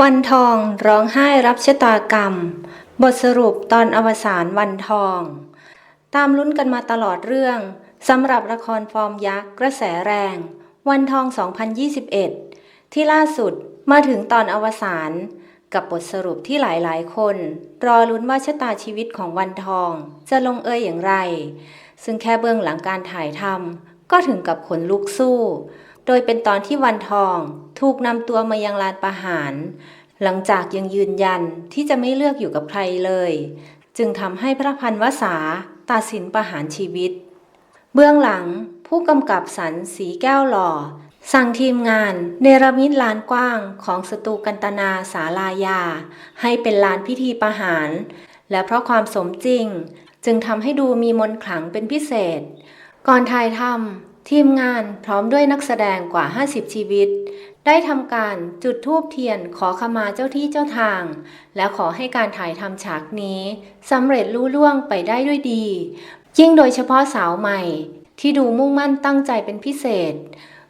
วันทองร้องไห้รับชะตากรรม บทสรุปตอนอวสานวันทอง ตามลุ้นกันมาตลอดเรื่องสำหรับละครฟอร์มยักษ์กระแสแรง วันทอง 2021 ที่ล่าสุดมาถึงตอนอวสานกับบทสรุปที่หลายๆ คน รอลุ้นว่าชะตาชีวิตของวันทองจะลงเอยอย่างไร ซึ่งแค่เบื้องหลังการถ่ายทำก็ถึงกับขนลุกสู้ โดยเป็นตอนที่วันทองถูกนำตัวมายังลานประหาร หลังจากยังยืนยันที่จะไม่เลือกอยู่กับใครเลย จึงทำให้พระพันวษาตัดสินประหารชีวิต เบื้องหลังผู้กำกับสรรสีแก้วหล่อ สั่งทีมงานเนรมิตลานกว้างของสตูกันตนาสาลายา ให้เป็นลานพิธีประหาร และเพราะความสมจริง จึงทำให้ดูมีมนขลังเป็นพิเศษ ก่อนถ่ายทำ ทีมงานพร้อมด้วยนักแสดงกว่า 50 ชีวิต ได้ทำการจุดธูปเทียนขอขมาเจ้าที่เจ้าทาง และขอให้การถ่ายทำฉากนี้สำเร็จลุล่วงไปได้ด้วยดี ยิ่งโดยเฉพาะสาวใหม่ ที่ดูมุ่งมั่นตั้งใจเป็นพิเศษ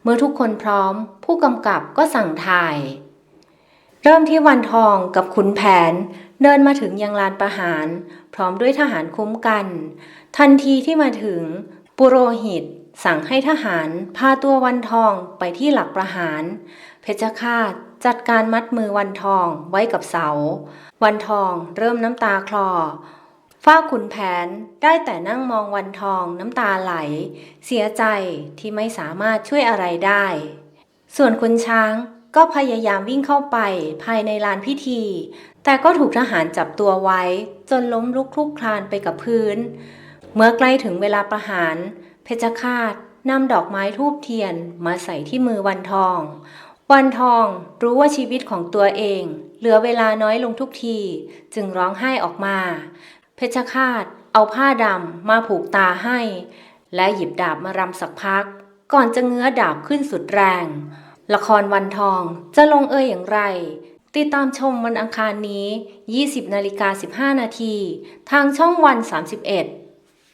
เมื่อทุกคนพร้อม ผู้กำกับก็สั่งถ่าย เริ่มที่วันทองกับขุนแผน เดินมาถึงยังลานประหาร พร้อมด้วยทหารคุ้มกัน ทันทีที่มาถึง ปุโรหิต สั่งให้ทหารพาตัววันทองไปที่หลักประหาร เพชฌฆาตจัดการมัดมือวันทองไว้กับเสา วันทองเริ่มน้ำตาคลอฝ้าขุนแผนได้แต่นั่งมองวันทองน้ำตาไหล เสียใจที่ไม่สามารถช่วยอะไรได้ ส่วนคุณช้างก็พยายามวิ่งเข้าไปภายในลานพิธี แต่ก็ถูกทหารจับตัวไว้ จนล้มลุกคลุกคลานไปกับพื้น เมื่อใกล้ถึงเวลาประหาร เพชฌฆาตนำดอกไม้ทูบเทียนมาใส่ที่มือวันทอง วันทองรู้ว่าชีวิตของตัวเอง เหลือเวลาน้อยลงทุกที จึงร้องไห้ออกมา เพชฌฆาตเอาผ้าดำมาผูกตาให้ และหยิบดาบมารำสักพัก ก่อนจะเงื้อดาบขึ้นสุดแรง ละครวันทองจะลงเอยอย่างไร ติดตามชมวันอังคารนี้ 20นาฬิกา15นาทีทางช่องวัน 31